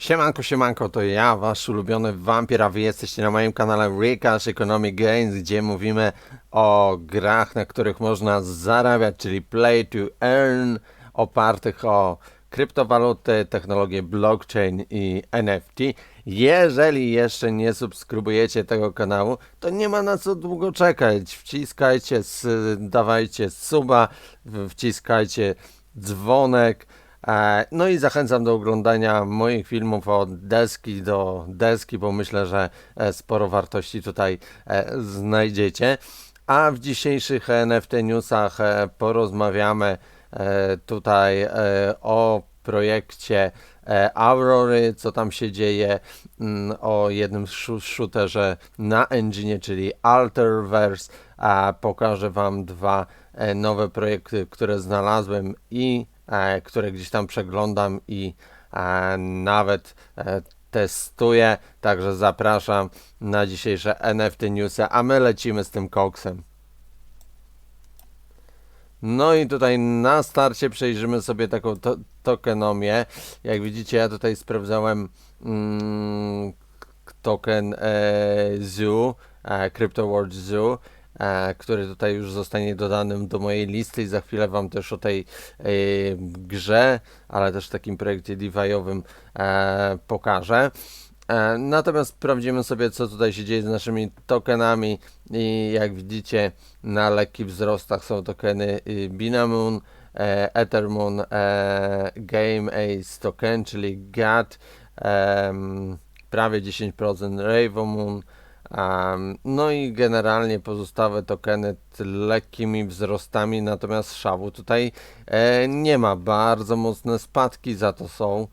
Siemanko, siemanko, to ja, wasz ulubiony wampir, a wy jesteście na moim kanale Rikash Economic Games, gdzie mówimy o grach, na których można zarabiać, czyli play to earn, opartych o kryptowaluty, technologię blockchain i NFT. Jeżeli jeszcze nie subskrybujecie tego kanału, to nie ma na co długo czekać. Wciskajcie, dawajcie suba, wciskajcie dzwonek. E, No i zachęcam do oglądania moich filmów od deski do deski, bo myślę, że e, sporo wartości tutaj e, znajdziecie. A w dzisiejszych NFT newsach porozmawiamy tutaj o projekcie Aurory, co tam się dzieje, mm, o jednym shooterze na engine, czyli Alterverse. Pokażę Wam dwa nowe projekty, które znalazłem i które gdzieś tam przeglądam i e, nawet e, testuję. Także zapraszam na dzisiejsze NFT newsy, a my lecimy z tym koksem. No i tutaj na starcie przejrzymy sobie taką to tokenomię. Jak widzicie, ja tutaj sprawdzałem mm, token e, Zoo, e, Crypto World Zoo, e, który tutaj już zostanie dodanym do mojej listy i za chwilę Wam też o tej e, grze, ale też takim projekcie DeFi'owym e, pokażę. E, Natomiast sprawdzimy sobie, co tutaj się dzieje z naszymi tokenami i jak widzicie na lekkich wzrostach są tokeny y, Binamoon, e, Ethermoon, e, Game Ace token, czyli GAT, prawie 10% Ravenmoon, em, no i generalnie pozostałe tokeny lekkimi wzrostami, natomiast szału tutaj e, nie ma, bardzo mocne spadki za to są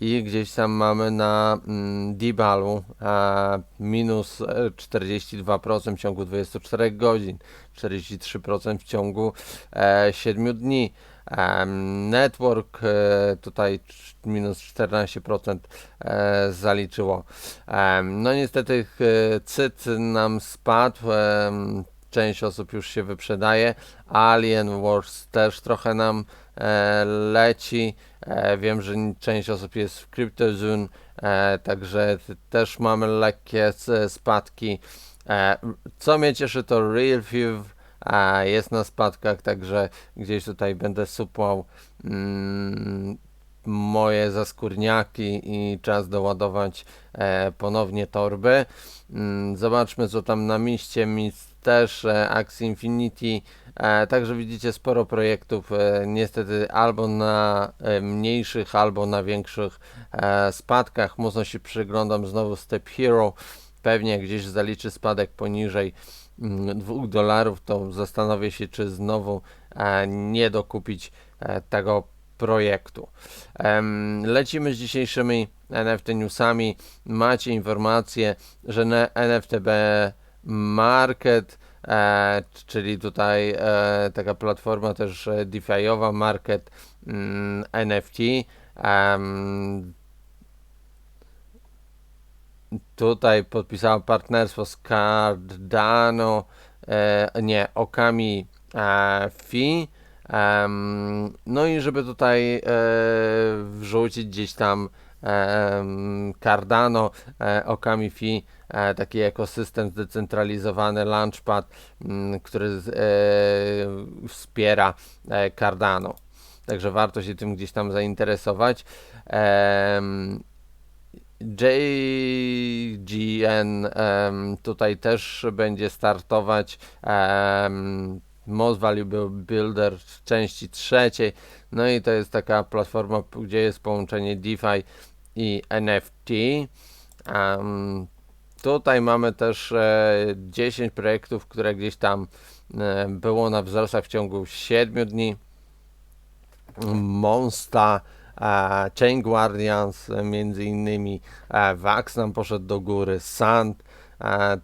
i gdzieś tam mamy na mm, Dibalu a, minus e, 42% w ciągu 24 godzin, 43% w ciągu e, 7 dni. Network e, tutaj minus 14% e, zaliczyło. No niestety e, CYT nam spadł. Część osób już się wyprzedaje. Alien Wars też trochę nam leci. Wiem, że część osób jest w CryptoZone, także też mamy lekkie spadki. Co mnie cieszy to RealView e, jest na spadkach, także gdzieś tutaj będę supłał mm, moje zaskórniaki i czas doładować e, ponownie torby. Mm, zobaczmy co tam na miście, mist też, e, Axie Infinity, E, także widzicie sporo projektów, e, niestety albo na e, mniejszych, albo na większych e, spadkach. Mocno się przyglądam znowu Step Hero. Pewnie gdzieś zaliczy spadek poniżej 2 dolarów, to zastanowię się, czy znowu e, nie dokupić e, tego projektu. Lecimy z dzisiejszymi NFT newsami. Macie informację, że NFTB Market e, czyli tutaj taka platforma też DeFi'owa, market mm, NFT. Tutaj podpisała partnerstwo z Cardano, e, nie, Okami e, Fi. No i żeby tutaj e, wrzucić gdzieś tam Cardano, Okami Fi, taki ekosystem zdecentralizowany, Launchpad, m, który wspiera Cardano. Także warto się tym gdzieś tam zainteresować. JGN em, tutaj też będzie startować. em, Most Valuable Builder w części trzeciej. No i to jest taka platforma, gdzie jest połączenie DeFi i NFT. Em, tutaj mamy też e, 10 projektów, które gdzieś tam e, było na wzrostach w ciągu 7 dni. Monsta, Chain Guardians, e, między innymi Vax nam poszedł do góry, Sand,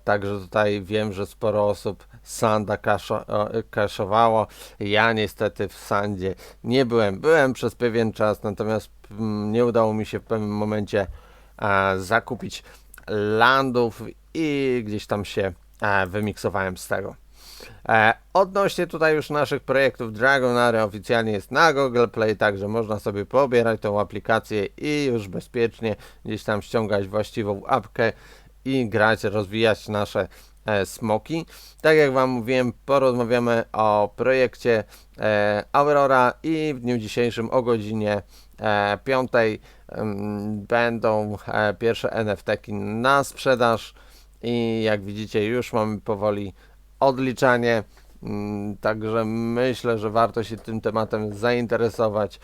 także tutaj wiem, że sporo osób Sanda kaszo, kaszowało. Ja niestety w Sandzie nie byłem. Byłem przez pewien czas, natomiast mm, nie udało mi się w pewnym momencie zakupić landów i gdzieś tam się wymiksowałem z tego. E, odnośnie tutaj już naszych projektów Dragonary oficjalnie jest na Google Play, także można sobie pobierać tą aplikację i już bezpiecznie gdzieś tam ściągać właściwą apkę i grać, rozwijać nasze e, smoki. Tak jak Wam mówiłem, porozmawiamy o projekcie e, Aurora i w dniu dzisiejszym o godzinie e, 5 em, będą pierwsze NFT-ki na sprzedaż i jak widzicie już mamy powoli odliczanie. Mm, Także myślę, że warto się tym tematem zainteresować.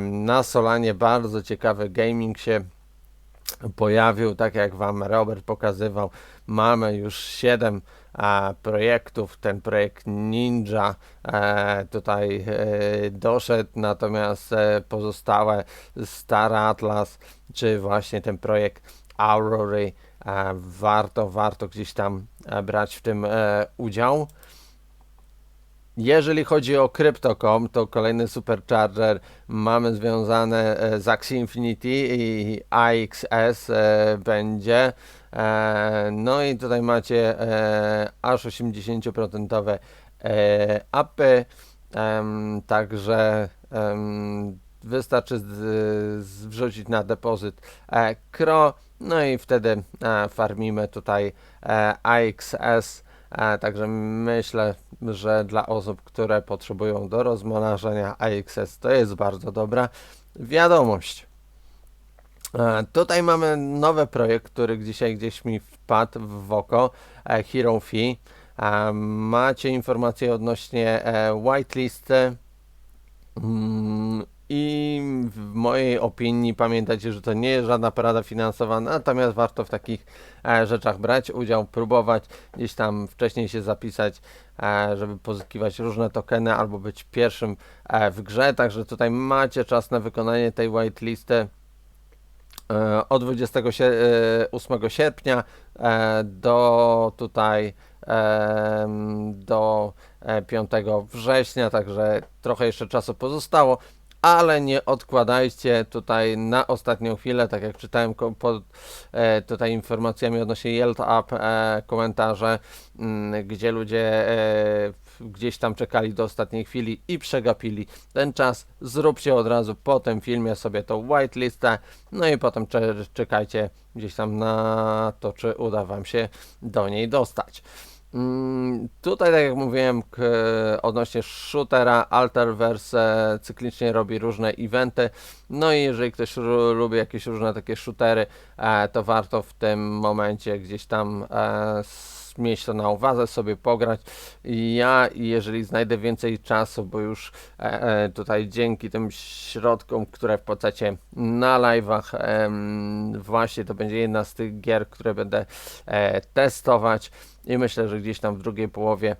Na Solanie bardzo ciekawy gaming się pojawił, tak jak Wam Robert pokazywał. Mamy już 7 e, projektów. Ten projekt Ninja e, tutaj e, doszedł, natomiast e, pozostałe Star Atlas, czy właśnie ten projekt Aurory, e, warto, warto gdzieś tam e, brać w tym e, udział. Jeżeli chodzi o Crypto.com, to kolejny supercharger mamy związane z Axie Infinity i AXS będzie. No i tutaj macie aż 80% e, apy, także wystarczy z, z wrzucić na depozyt e, CRO, no i wtedy e, farmimy tutaj e, AXS. Także myślę, że dla osób, które potrzebują do rozmnażania AXS to jest bardzo dobra wiadomość. Tutaj mamy nowy projekt, który dzisiaj gdzieś mi wpadł w oko, e, Hero Fee. Macie informacje odnośnie e, whitelisty. Mm, I w mojej opinii pamiętajcie, że to nie jest żadna parada finansowa, natomiast warto w takich e, rzeczach brać udział, próbować gdzieś tam wcześniej się zapisać, e, żeby pozyskiwać różne tokeny albo być pierwszym e, w grze. Także tutaj macie czas na wykonanie tej whitelisty e, od 28 sierpnia e, do tutaj do e, 5 września, także trochę jeszcze czasu pozostało, ale nie odkładajcie tutaj na ostatnią chwilę, tak jak czytałem pod e, tutaj informacjami odnośnie Yield Up e, komentarze, mm, gdzie ludzie e, gdzieś tam czekali do ostatniej chwili i przegapili ten czas, zróbcie od razu po tym filmie sobie tą whitelistę, no i potem cze- czekajcie gdzieś tam na to, czy uda Wam się do niej dostać. Mm, Tutaj, tak jak mówiłem, odnośnie shootera, Alterverse cyklicznie robi różne eventy. No i jeżeli ktoś lubi jakieś różne takie shootery, e, to warto w tym momencie gdzieś tam e, mieć to na uwadze, sobie pograć. Ja, jeżeli znajdę więcej czasu, bo już e, e, tutaj dzięki tym środkom, które wpłacacie na live'ach, właśnie to będzie jedna z tych gier, które będę e, testować. I myślę, że gdzieś tam w drugiej połowie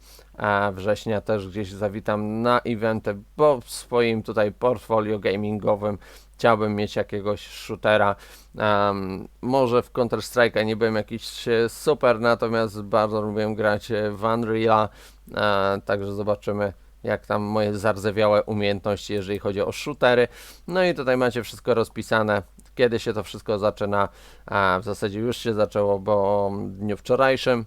września też gdzieś zawitam na eventy, bo w swoim tutaj portfolio gamingowym chciałbym mieć jakiegoś shootera. Em, może w Counter Strike'a nie byłem jakiś e, super, natomiast bardzo lubię grać e, w Unreal'a, e, także zobaczymy jak tam moje zardzewiałe umiejętności, jeżeli chodzi o shootery. No i tutaj macie wszystko rozpisane, kiedy się to wszystko zaczyna. A w zasadzie już się zaczęło, bo dniu wczorajszym.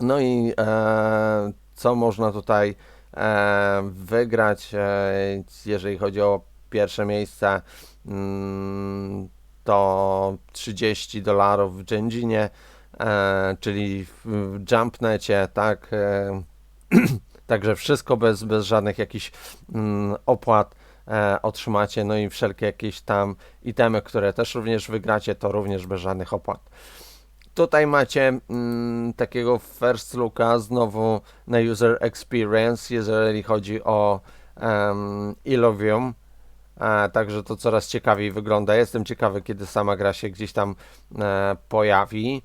No i e, co można tutaj e, wygrać, e, jeżeli chodzi o pierwsze miejsce, mm, to 30 dolarów w Genjinie, e, czyli w, w Jumpnecie, tak. E, także wszystko bez, bez żadnych jakichś mm, opłat e, otrzymacie, no i wszelkie jakieś tam itemy, które też również wygracie, to również bez żadnych opłat. Tutaj macie mm, takiego first looka znowu na user experience, jeżeli chodzi o um, Illovium. Także to coraz ciekawiej wygląda. Jestem ciekawy, kiedy sama gra się gdzieś tam e, pojawi.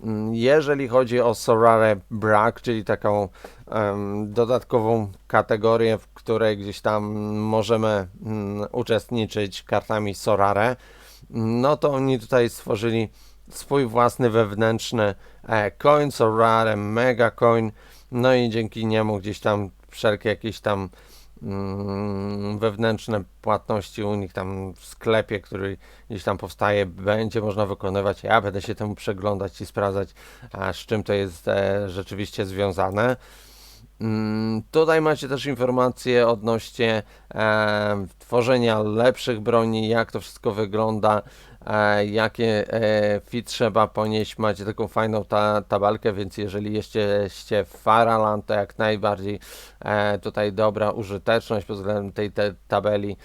Mm, Jeżeli chodzi o Sorare Brak, czyli taką dodatkową kategorię, w której gdzieś tam możemy mm, uczestniczyć kartami Sorare, no to oni tutaj stworzyli swój własny wewnętrzny e, coin, Sorare Mega Coin, no i dzięki niemu gdzieś tam wszelkie jakieś tam wewnętrzne płatności u nich tam w sklepie, który gdzieś tam powstaje, będzie można wykonywać. Ja będę się temu przeglądać i sprawdzać, a z czym to jest e, rzeczywiście związane. Mm, Tutaj macie też informacje odnośnie e, tworzenia lepszych broni, jak to wszystko wygląda, jakie e, fit trzeba ponieść. Macie taką fajną ta, tabelkę, więc jeżeli jesteście w Faraland, to jak najbardziej e, tutaj dobra użyteczność pod względem tej te tabeli.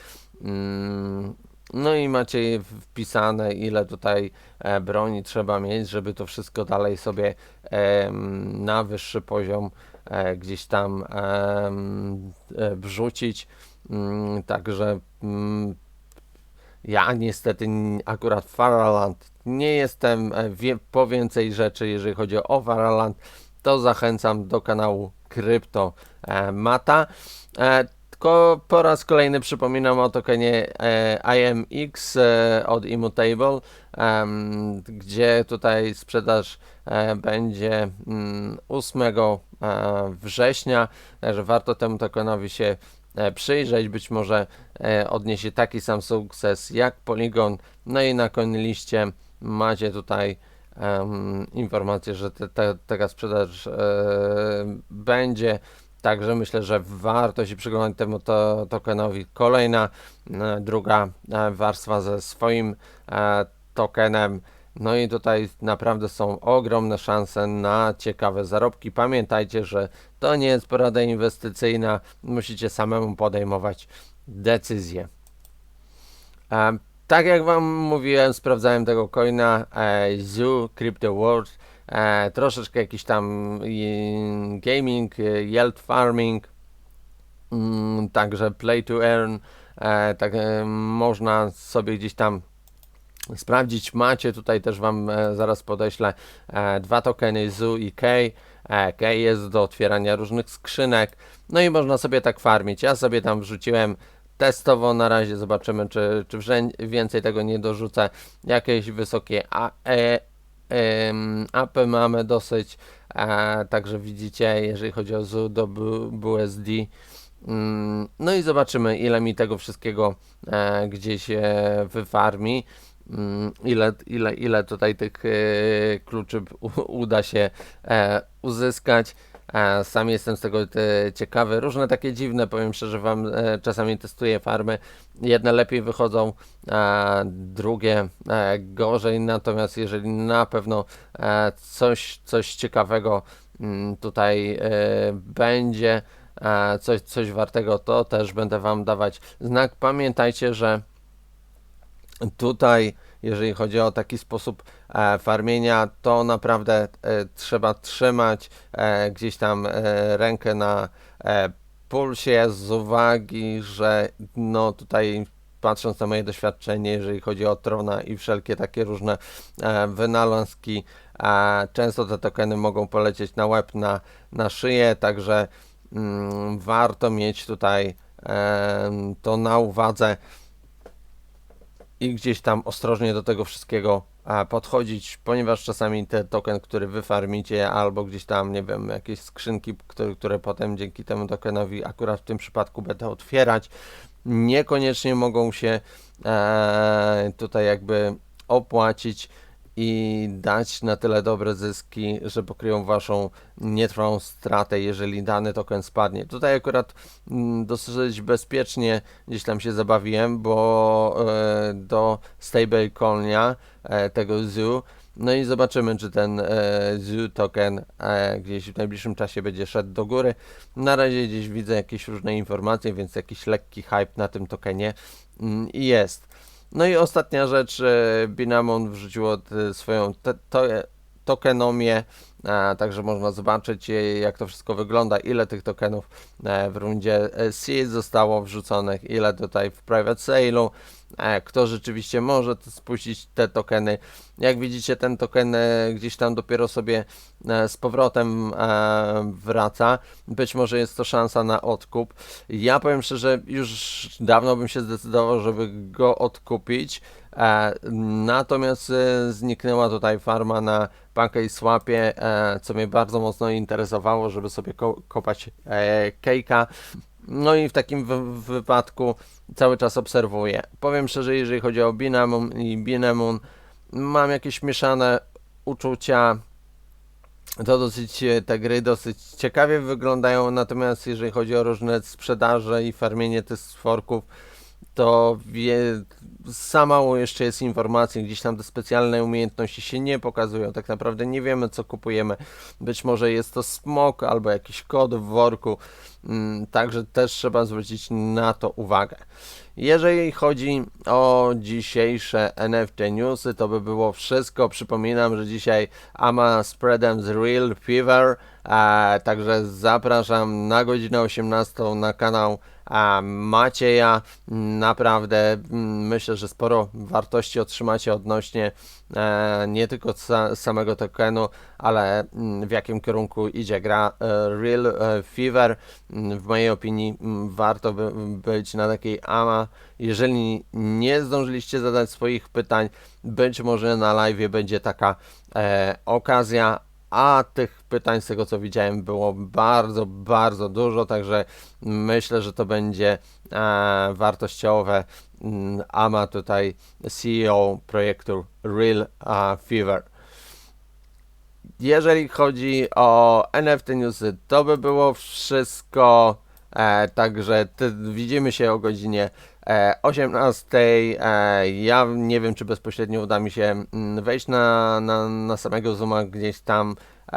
Mm, no i macie wpisane, ile tutaj e, broni trzeba mieć, żeby to wszystko dalej sobie na wyższy poziom e, gdzieś tam e, wrzucić. Mm, Także ja niestety akurat Faraland nie jestem e, wie, po więcej rzeczy, jeżeli chodzi o Faraland, to zachęcam do kanału Krypto e, Mata. E, po raz kolejny przypominam o tokenie e, IMX e, od Immutable, em, gdzie tutaj sprzedaż e, będzie mm, 8 e, września, także warto temu tokenowi się e, przyjrzeć, być może e, odniesie taki sam sukces jak Polygon. No i na liście macie tutaj em, informację, że te, te, taka sprzedaż e, będzie. Także myślę, że warto się przyglądać temu to, tokenowi. Kolejna, e, druga e, warstwa ze swoim e, tokenem. No i tutaj naprawdę są ogromne szanse na ciekawe zarobki. Pamiętajcie, że to nie jest porada inwestycyjna. Musicie samemu podejmować decyzje. E, tak jak Wam mówiłem, sprawdzałem tego coina e, Zoo Crypto World. E, troszeczkę jakiś tam i, gaming, e, yield farming, mm, także play to earn. E, tak e, można sobie gdzieś tam sprawdzić. Macie tutaj też Wam e, zaraz podeślę e, dwa tokeny ZU i K. E, K jest do otwierania różnych skrzynek. No i można sobie tak farmić. Ja sobie tam wrzuciłem testowo na razie. Zobaczymy, czy, czy więcej tego nie dorzucę. Jakieś wysokie A, e, apy mamy dosyć. E, także widzicie, jeżeli chodzi o ZU do BUSD. Mm, No i zobaczymy, ile mi tego wszystkiego gdzieś wyfarmi. Mm, Ile, ile, ile tutaj tych e, kluczy uda się e, uzyskać. E, sam jestem z tego ciekawy. Różne takie dziwne, powiem szczerze Wam, czasami testuję farmy. Jedne lepiej wychodzą, drugie gorzej. Natomiast jeżeli na pewno coś, coś ciekawego mm, tutaj będzie, coś, coś wartego, to też będę Wam dawać znak. Pamiętajcie, że tutaj, jeżeli chodzi o taki sposób e, farmienia, to naprawdę e, trzeba trzymać e, gdzieś tam e, rękę na e, pulsie z uwagi, że no tutaj patrząc na moje doświadczenie, jeżeli chodzi o Trona i wszelkie takie różne e, wynalazki, e, często te tokeny mogą polecieć na łeb, na, na szyję, także mm, warto mieć tutaj em, to na uwadze i gdzieś tam ostrożnie do tego wszystkiego podchodzić, ponieważ czasami ten token, który wyfarmicie, albo gdzieś tam, nie wiem, jakieś skrzynki, które, które potem dzięki temu tokenowi akurat w tym przypadku będę otwierać, niekoniecznie mogą się e, tutaj jakby opłacić i dać na tyle dobre zyski, że pokryją waszą nietrwałą stratę, jeżeli dany token spadnie. Tutaj akurat mm, dosyć bezpiecznie gdzieś tam się zabawiłem, bo e, do stablecoina e, tego ZOO no i zobaczymy, czy ten e, ZOO token e, gdzieś w najbliższym czasie będzie szedł do góry. Na razie gdzieś widzę jakieś różne informacje, więc jakiś lekki hype na tym tokenie mm, jest. No i ostatnia rzecz, e, Binamon wrzuciło t- swoją te, to, tokenomię, e, także można zobaczyć e, jak to wszystko wygląda, ile tych tokenów e, w rundzie e, seed zostało wrzuconych, ile tutaj w private sale'u, e, kto rzeczywiście może spuścić te tokeny. Jak widzicie ten token e, gdzieś tam dopiero sobie e, z powrotem e, wraca, być może jest to szansa na odkup. Ja powiem szczerze, już dawno bym się zdecydował, żeby go odkupić. E, natomiast e, zniknęła tutaj farma na PancakeSwapie, e, co mnie bardzo mocno interesowało, żeby sobie ko kopać e, cake'a. No i w takim wy- wypadku cały czas obserwuję. Powiem szczerze, jeżeli chodzi o Binamun i Binemun, mam jakieś mieszane uczucia. To dosyć, e, te gry dosyć ciekawie wyglądają, natomiast jeżeli chodzi o różne sprzedaże i farmienie tych stworków, to wie, za mało jeszcze jest informacji, gdzieś tam te specjalne umiejętności się nie pokazują, tak naprawdę nie wiemy co kupujemy, być może jest to smok albo jakiś kod w worku, mm, także też trzeba zwrócić na to uwagę. Jeżeli chodzi o dzisiejsze NFT newsy, to by było wszystko. Przypominam, że dzisiaj AMA spreadem z Real Fever, także zapraszam na godzinę 18 na kanał Macieja. Naprawdę mm, myślę, że sporo wartości otrzymacie odnośnie e, nie tylko sa, samego tokenu, ale mm, w jakim kierunku idzie gra e, Real e, Fever. Mm, W mojej opinii mm, warto by, być na takiej AMA. Jeżeli nie zdążyliście zadać swoich pytań, być może na live będzie taka okazja, a tych pytań z tego co widziałem było bardzo, bardzo dużo, także myślę, że to będzie e, wartościowe. Mm, Ama tutaj CEO projektu Real e, Fever. Jeżeli chodzi o NFT newsy, to by było wszystko. E, także ty, widzimy się o godzinie 18. E, ja nie wiem, czy bezpośrednio uda mi się mm, wejść na, na, na samego Zooma gdzieś tam, e,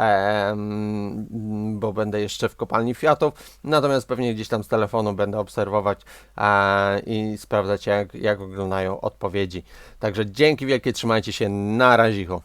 mm, bo będę jeszcze w kopalni Fiatów. Natomiast pewnie gdzieś tam z telefonu będę obserwować e, i sprawdzać, jak, jak wyglądają odpowiedzi. Także dzięki wielkie, trzymajcie się, na razicho.